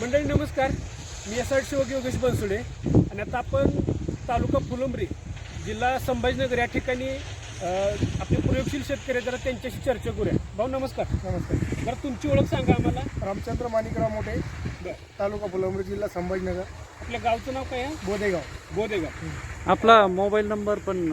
मंडळी नमस्कार. मी S R शिवक योगेश बनसुडे. आणि आता आपण तालुका फुलंब्री जिल्हा संभाजीनगर या ठिकाणी आपले प्रयोगशील शेतकरी जरा त्यांच्याशी चर्चा करूया. भाऊ नमस्कार. नमस्ते जरा तुमची ओळख सांगा आम्हाला. रामचंद्र माणिकराव मोठे बरं. तालुका फुलंब्री जिल्हा संभाजीनगर. आपल्या गावचं नाव काय आहे? बोदेगाव. बोदेगाव. आपला मोबाईल नंबर पण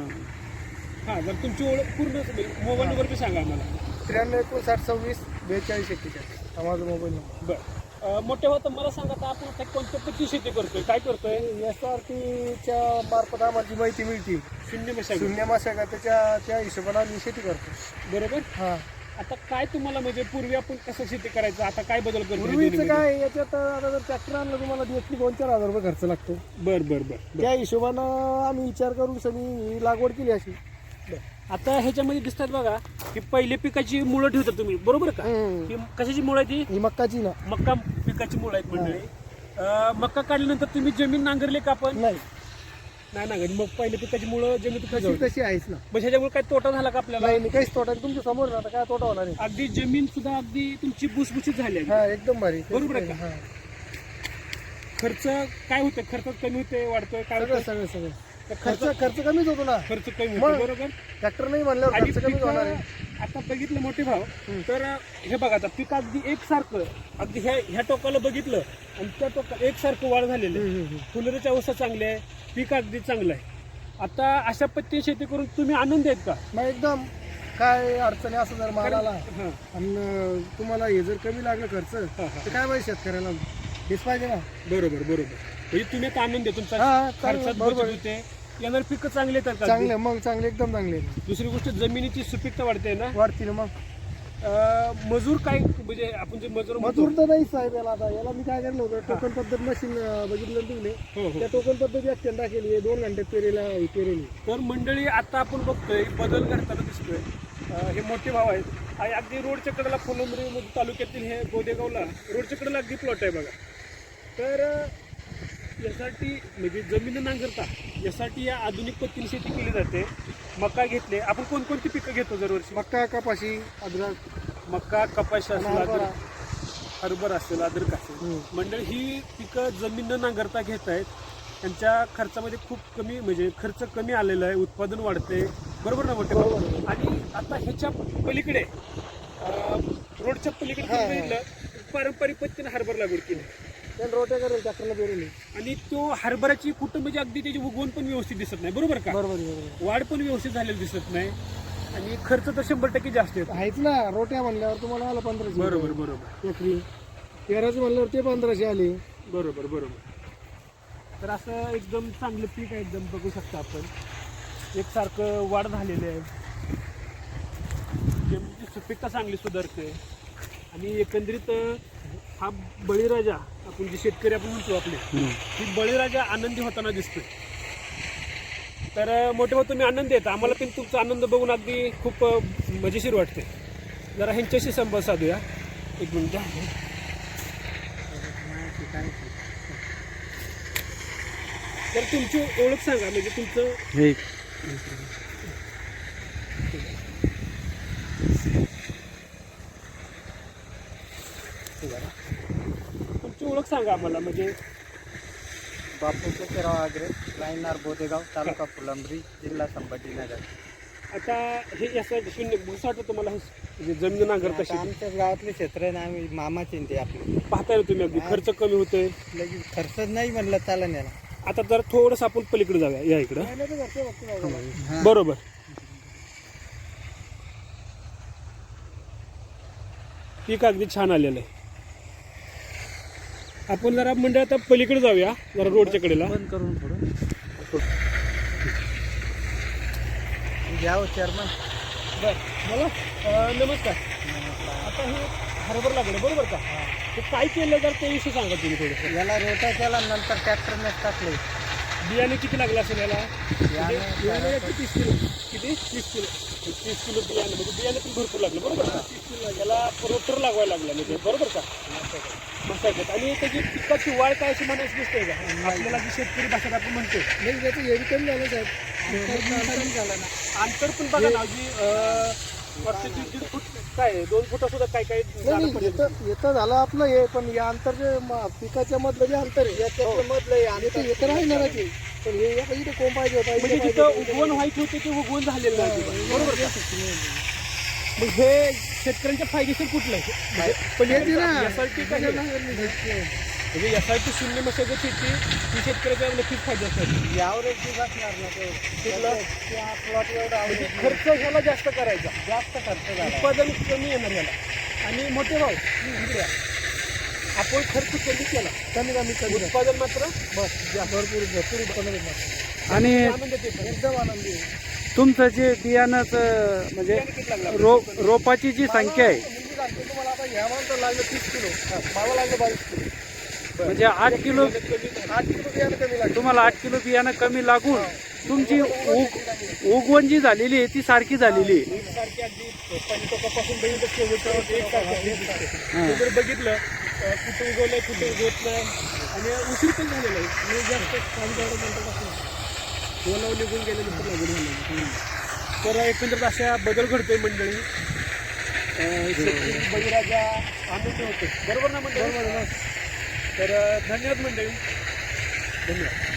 हां जर तुमची ओळख पूर्ण मोबाईल नंबर बी सांगा आम्हाला. त्र्याण्णव एकोणसाठ सव्वीस बेचाळीस एक्केचाळीस हा माझा मोबाईल नंबर. बरं. मोठे होतं मला सांगा आता आपण आता कोणत्या पत्ती शेती करतोय? काय करतोय? एस आर टीच्या मार्फत आम्हाला जी माहिती मिळते शून्य मशागत. शून्य माशाचा त्याच्या त्या हिशोबाने आम्ही शेती करतो बरोबर? हा. आता काय तुम्हाला म्हणजे पूर्वी आपण कसं शेती करायचं? आता काय बदल करतो पूर्वीचं काय याच्यात आता जर ट्रॅक्टर आणलं तुम्हाला दिवसची दोन चार हजार रुपये खर्च लागतो. बर बर बर बर. त्या हिशोबानं आम्ही विचार करून सनी ही लागवड केली अशी. आता ह्याच्यामध्ये दिसतात बघा की पहिले पिकाची मुळं ठेवता तुम्ही बरोबर का? हम्म. ही कशाची मुळं आहे ती ही मक्काची ना. मक्का पिकाची मुळं आहेत मंडळी. अं, मक्का काढल्यानंतर तुम्ही जमीन नांगरले का आपण? नाही. नाही नांगर मग पहिले पिकाची मुळं जमीन तशी तशी आहेच ना. मग ह्याच्यामुळे काय तोटा झाला का आपल्याला? नाही नाही, काहीच तोटा नाही. तुमच्यासमोर ना, आता काय तोटा होणार आहे? अगदी जमीन सुद्धा अगदी तुमची भुसभुशीत झाली आहे. हा एकदम भारी. बरोबर आहे का? हा. खर्च काय होतं खर्च कमी होते वाढतोय काय सगळं होतं सगळं सगळं. तर खर्च खर्च कमीच होतो ना. खर्च कमी मग. होतो बरोबर? ट्रॅक्टर नाही म्हणल्यावर आणि खर्च कमीच होणार आहे. आता बघितलं मोठे भाव तर हे बघा आता पीक अगदी एकसारखं अगदी ह्या ह्या टोकाला बघितलं आणि त्या टोकाला एकसारखं वाढ झालेलं आहे. हम्म, हम्म, हम्म. फुलरीची अवस्था चांगली आहे पीक अगदी चांगलं आहे. आता अशा पद्धतीने शेती करून तुम्ही आनंद आहेत का? मग एकदम काय अडचणी असं जर माल आला हां. आणि तुम्हाला हे जर कमी लागलं खर्च हा, हा. तर काय पाहिजे शेतकऱ्याला? हेच पाहिजे ना बरोबर बरोबर. म्हणजे तुम्ही आता आनंद आहे तुमचा हा, चांगलं, खर्चात बरोबर. होते. येणार पिकं चांगले येतात का? चांगले मग चांगले एकदम चांगले दुसरी गोष्ट जमिनीची सुपीकता वाढते ना? वाढतील मग. अं, मजूर काय म्हणजे आपण जे मजूर म्हणतो- मजूर तर नाही साहेब याला आता. याला मी काय केलं होतं टोकन पद्धत मशीन बघितलं ना तुम्ही हो हो. त्या टोकन पद्धती एक केली आहे. दोन घंटे पेरेला हे पेरेली. तर मंडळी आता आपण बघतोय बदल घडताना दिसतोय. हे मोठे भाव आहेत. आणि अगदी रोडच्या कडेला फुलंब्री तालुक्यातील हे गोदेगावला रोडच्या कडेला अगदी प्लॉट आहे बघा. तर यासाठी म्हणजे जमीन नांगरता यासाठी या आधुनिक पद्धतीने शेती केली जाते. मका घेतले. आपण कोणकोणती पिकं घेतो दरवर्षी मक्का कपाशी अद्रक. मक्का कपाशी असेल हरभरा. अद्रक. हरभरा असेल अद्रक असेल. मंडळी ही पिकं जमीन न नांगरता घेत आहेत. त्यांच्या खर्चामध्ये खूप कमी म्हणजे खर्च कमी आलेला आहे. उत्पादन वाढते. बरोबर ना भाऊ? बरोबर. आणि आता ह्याच्या पलीकडे अं, रोडच्या पलीकडे हा, तुम्ही हा. बघितलं? पारंपरिक पद्धतीने हरभरा लागवड केली. त्यानं रोट्या करेल ट्रॅक्टरला पेरेली आणि तो हरभऱ्याची कुठं म्हणजे अगदी त्याची उगवण पण व्यवस्थित दिसत नाही. बरोबर का? बरोबर बरोबर. वाढ पण व्यवस्थित झालेली दिसत नाही. आणि खर्च तर शंभर टक्के जास्त येतो. आहेच ना रोट्या म्हणल्यावर तुम्हाला आलं पंधराशे. बरोबर बरोबर. एकरी. तेराशे म्हणल्यावर ते पंधराशे आले. बरोबर बरोबर. तर असं एकदम चांगलं पीक आहे एकदम बघू शकता आपण. एकसारखं वाढ झालेलं आहे. जमिनीची सुपीकता चांगली सुधारते. आणि एकंदरीत हा बळीराजा आपण जे शेतकरी आपण म्हणतो आपले ही बळीराजा आनंदी होताना दिसतोय. तर मोठे भाऊ तुम्ही आनंदी आहेत. आम्हाला पण तुमचा आनंद बघून अगदी खूप मजेशीर वाटते जरा ह्यांच्याशी संवाद साधूया. एक मिनिट. तर तुमची ओळख सांगा म्हणजे तुमचं तुमची ओळख सांगा आम्हाला म्हणजे. बापू केराव आग्रे लाईनार बोदेगाव तालुका फुलंब्री जिल्हा संभाजीनगर. आता हे असं शून्य भुसाट तुम्हाला हे म्हणजे जमीन नांगर आता कशी? आमच्या गावातले क्षेत्र आहे ना आम्ही मामाचे ते आपले. पाहताय ना तुम्ही अगदी खर्च कमी होतोय. लगेच खर्च नाही म्हणलं चालन याला आता जर थोडंसं आपण पलीकडे जाऊया या इकडं. हा. बरोबर. पीक अगदी छान आलेलं आहे. आपण जरा म्हणजे आता पलीकडे जाऊया जरा रोडच्या कडेला. बंद करून थोडं. घ्यावं चेअरमन. बर बोला. अं, नमस्कार. आता हे हरभर लागलं बरोबर का? ते काय केलं जर ते विषय सांगा तुम्ही थोडंसं. याला रोटा केला नंतर ट्रॅक्टरने टाकले. बियाणे किती लागलं असेल याला? बियाणे म्हणजे बियाणे याचे तीस किलो. किती? तीस किलो. तीस किलो बियाणे. म्हणजे बियाणे पण भरपूर लागलं बरोबर का? तीस किलो याला रोटर लागवायला लागला म्हणजे बरोबर का? आणि त्याची पिकाची वाढ काय अशी म्हणायची दिसते का? आपल्याला जी शेतकरी भाषेत आपण म्हणतो. नाही त्याचं हे कमी झालं साहेब. झालं ना. अंतर पण बघा ना जी अं, काय दोन फुटा सुद्धा काय काय. येतं झालं आपलं हे पण या अंतर जे म- पिकाच्या मधलं जे अंतर आहे याच्यातलं मधलं हे येतं. राहणारच आहे पण हे या- इथे कोंब पाहिजे होता? इथे म्हणजे पाहिजे इथे उगवण व्हायचं होतं ते उगवण झालेलं नाही अजिबात. बरोबर का? मग हे शेतकऱ्यांच्या फायदेशीर कुठलं आहे? पण याची ना यासाठी काय आहे? म्हणजे यासाठी शून्य मशागत शेती ही शेतकऱ्याच्या नक्कीच फायदा असतात यावरेज बी बसणार ना तो. कुठलं? त्या म्हणजे खर्च ह्याला जास्त करायचा. जास्त खर्च झाला उत्पादन कमी येणार याला. आणि मोठे भाव. आपण खर्च कमी केला. कमी कमी कमी. उत्पादन मात्र बस जा, भरपूर भरपूर भेटणार. आणि एकदम आनंदी आहे. तुमचं जे बियाणाचं म्हणजे? रो रोपाची जी संख्या आहे. तुम्हाला आता ह्या लागलं तीस किलो. मला लागलं बावीस किलो. म्हणजे आठ किलो आठ किलो बियाणं कमी लागलं तुम्हाला आठ किलो बियाणं कमी लागून तुमची उग उगवण जी झालेली आहे ती सारखी झालेली आहे. अगदी बघितलं शेवटपर्यंत एकसारखी दिसते. ते जर बघितलं अं, कुठे उगवलंय कुठे उगवत नाही आणि उशीर पण झालेला आहे. म्हणजे जास्त काम ओलाव निघून गेल्यानंतर लागून झालं. तर एकंदरीत अशा बदल घडतोय मंडळी. अं, शेतकरी बळीराजा आनंद होतो. बरोबर ना मंडळी? तर धन्यवाद मंडळी. धन्यवाद.